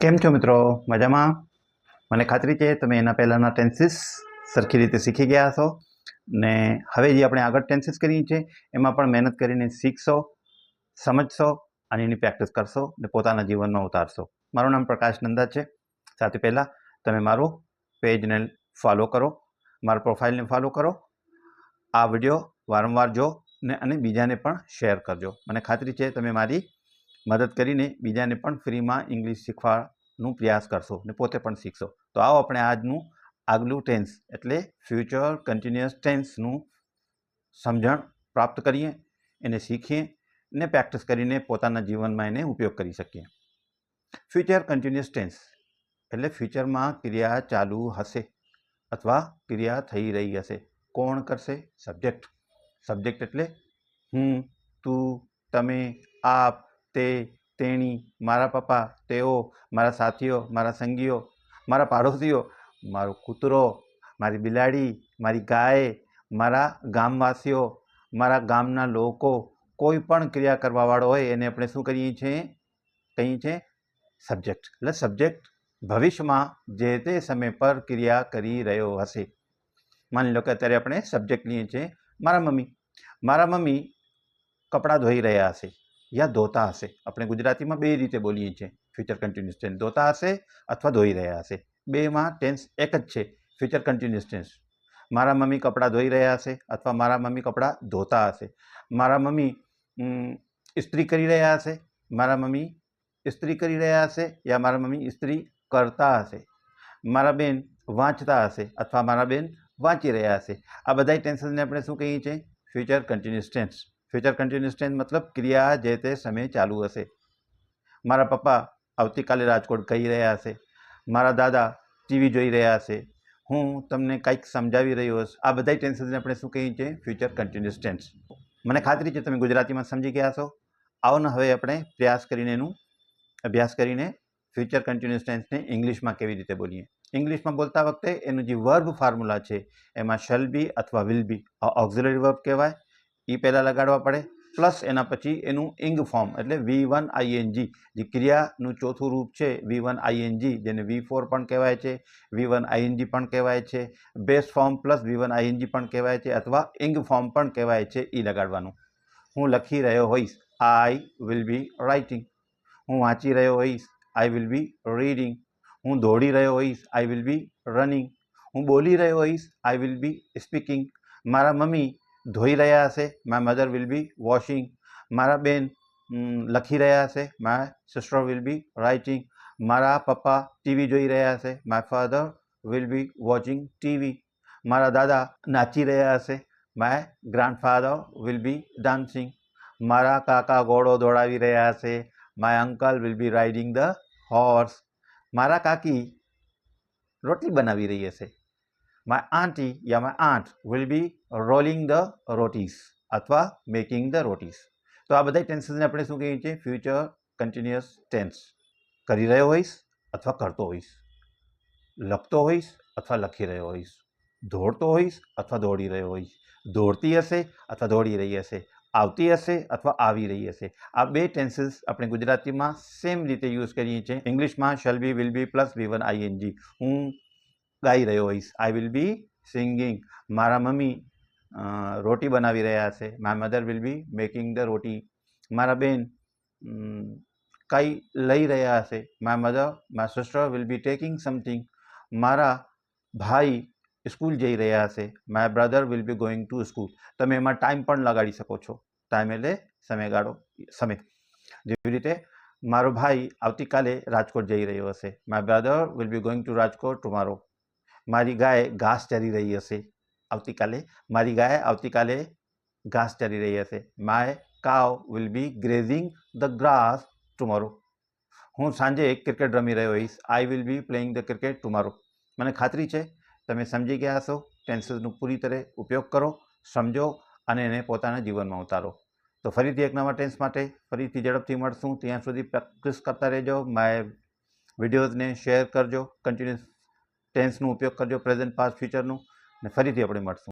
કેમ છો મિત્રો? મજામાં? મને ખાતરી છે, તમે એના પહેલાંના ટેન્સીસ સરખી રીતે શીખી ગયા છો ને હવે જે આપણે આગળ ટેન્સીસ કરીએ છીએ, એમાં પણ મહેનત કરીને શીખશો, સમજશો અને એની પ્રેક્ટિસ કરશો ને પોતાના જીવનમાં ઉતારશો. મારું નામ પ્રકાશ નંદા છે. સાથે પહેલાં તમે મારું પેજને ફોલો કરો, મારા પ્રોફાઇલને ફોલો કરો. આ વીડિયો વારંવાર જો ને અને બીજાને પણ શેર કરજો. મને ખાતરી છે, તમે મારી મદદ કરીને બીજાને પણ ફ્રીમાં ઇંગ્લિશ શીખવાનું પ્રયાસ કરશો ને પોતે પણ શીખશો. તો આવો આપણે આજનું આગલું ટેન્સ એટલે ફ્યુચર કન્ટિન્યુઅસ ટેન્સનું સમજણ પ્રાપ્ત કરીએ, એને શીખીએ ને પ્રેક્ટિસ કરીને પોતાના જીવનમાં એને ઉપયોગ કરી શકીએ. ફ્યુચર કન્ટિન્યુઅસ ટેન્સ એટલે ફ્યુચરમાં ક્રિયા ચાલુ હશે અથવા ક્રિયા થઈ રહી હશે. કોણ કરશે? સબ્જેક્ટ. સબ્જેક્ટ એટલે હું, તું, તમે, આપ તે, તેણી, મારા પપ્પા, તેઓ, મારા સાથીઓ, મારા સંગીઓ, મારા પાડોશીઓ, મારો કૂતરો, મારી બિલાડી, મારી ગાય, મારા ગામવાસીઓ, મારા ગામના લોકો, કોઈ પણ ક્રિયા કરવાવાળો હોય એને આપણે શું કરીએ છીએ? કહીએ છીએ સબ્જેક્ટ એટલે સબ્જેક્ટ ભવિષ્યમાં જે તે સમય પર ક્રિયા કરી રહ્યો હશે. માની લો કે અત્યારે આપણે સબ્જેક્ટ લઈએ છીએ, મારા મમ્મી. મારા મમ્મી કપડાં ધોઈ રહ્યા હશે. યા ધોતા હશે. આપણે ગુજરાતીમાં બે રીતે બોલીએ છીએ. ફ્યુચર કન્ટિન્યુઅસ ટેન્સ ધોતા હશે અથવા ધોઈ રહ્યા હશે. બેમાં ટેન્સ એક જ છે. ફ્યુચર કન્ટિન્યુઅસ ટેન્સ મારા મમ્મી કપડાં ધોઈ રહ્યા હશે અથવા મારા મમ્મી કપડાં ધોતા હશે. મારા મમ્મી ઇસ્ત્રી કરી રહ્યા હશે. મારા મમ્મી ઇસ્ત્રી કરી રહ્યા હશે યા મારા મમ્મી ઇસ્ત્રી કરતા હશે. મારા બેન વાંચતા હશે અથવા મારા બેન વાંચી રહ્યા હશે. આ બધા ટેન્સને આપણે શું કહીએ છીએ? Future continuous tense future continuous tense મતલબ ક્રિયા જે તે સમયે ચાલુ હશે મારા પપ્પા આવતીકાલે રાજકોટ ગઈ રહ્યા હશે મારા દાદા ટીવી જોઈ રહ્યા હશે હું તમને કંઈક સમજાવી રહ્યો હશ આ બધા ટેન્સને આપણે શું કહીએ છીએ ફ્યુચર કન્ટિન્યુઅસ ટેન્સ મને ખાતરી છે તમે ગુજરાતીમાં સમજી ગયા છો આવો ને હવે આપણે પ્રયાસ કરીને એનું અભ્યાસ કરીને ફ્યુચર કન્ટિન્યુઅસ ટેન્સને ઇંગ્લિશમાં કેવી રીતે બોલીએ ઇંગ્લિશમાં બોલતા વખતે એનું જે વર્બ ફોર્મ્યુલા છે એમાં શલ બી અથવા વિલ બી ઓક્ઝિલરી વર્બ કહેવાય એ પહેલાં લગાડવા પડે. પ્લસ એના પછી એનું ઇંગ ફોર્મ એટલે વી વન આઈએનજી જે ક્રિયાનું ચોથું રૂપ છે વી વન આઈએનજી જેને વી ફોર પણ કહેવાય છે વી વન આઈએનજી પણ કહેવાય છે base form plus V one ING પણ કહેવાય છે, અથવા ઇંગ ફોર્મ પણ કહેવાય છે એ લગાડવાનું. હું લખી રહ્યો હોઈશ આઈ વિલ બી રાઇટિંગ હું વાંચી રહ્યો હોઈશ આઈ વિલ બી રીડિંગ હું દોડી રહ્યો હોઈશ આઈ વિલ બી રનિંગ હું બોલી રહ્યો હોઈશ આઈ વિલ બી સ્પીકિંગ મારા મમ્મી ધોઈ રહ્યા હશે my mother will be washing મારા બેન ઉમ, લખી રહ્યા હશે my sister will be writing મારા પપ્પા ટીવી જોઈ રહ્યા હશે my father will be watching TV મારા દાદા નાચી રહ્યા હશે my grandfather will be dancing મારા કાકા ઘોડો દોડાવી રહ્યા હશે my uncle will be riding the horse મારા કાકી રોટલી બનાવી રહી હશે. My auntie yeah my aunt will be rolling the rotis અથવા મેકિંગ ધ રોટીસ તો આ બધા ટેન્સીસને આપણે શું કહીએ છીએ? ફ્યુચર કન્ટિન્યુઅસ ટેન્સ કરી રહ્યો હોઈશ અથવા કરતો હોઈશ. લખતો હોઈશ અથવા લખી રહ્યો હોઈશ. દોડતો હોઈશ અથવા દોડી રહ્યો હોઈશ. દોડતી હશે અથવા દોડી રહી હશે. આવતી હશે અથવા આવી રહી હશે. આ બે ટેન્સીસ આપણે ગુજરાતીમાં સેમ રીતે યુઝ કરીએ છીએ. ઇંગ્લિશમાં shall be will be plus V one ING હું ગાઈ રહ્યો હોઈશ. આઈ વિલ બી સિંગિંગ મારા મમ્મી રોટી બનાવી રહ્યા છે. My mother will be making the roti મારા બેન કંઈ લઈ રહ્યા હશે. My mother my sister will be taking something મારા ભાઈ સ્કૂલ જઈ રહ્યા હશે. My brother will be going to school તમે એમાં ટાઈમ પણ લગાડી શકો છો. ટાઈમ એટલે સમયગાળો સમય. જેવી રીતે મારો ભાઈ આવતીકાલે રાજકોટ જઈ રહ્યો હશે. My brother will be going to Rajkot tomorrow મારી ગાય ઘાસ ચરી રહી હશે. આવતીકાલે મારી ગાય આવતીકાલે ઘાસ ચરી રહી હશે. My cow will be grazing the grass tomorrow. હું સાંજે ક્રિકેટ રમી રહ્યો હોઈશ. I will be playing the cricket tomorrow. મને ખાતરી છે, તમે સમજી ગયા હશો. ટેન્સીસનો પૂરી તરહ ઉપયોગ કરો, સમજો અને એને પોતાના જીવનમાં ઉતારો. તો ફરીથી એક નવા ટેન્સ માટે ફરીથી ઝડપથી મળશું. ત્યાં સુધી પ્રેક્ટિસ કરતા રહેજો. માય વિડીયોઝને શેર કરજો. કન્ટિન્યુઅસ ટેન્સનો ઉપયોગ કરજો પ્રેઝન્ટ પાસ્ટ ફ્યુચરનું ને ફરીથી આપણે મળશું.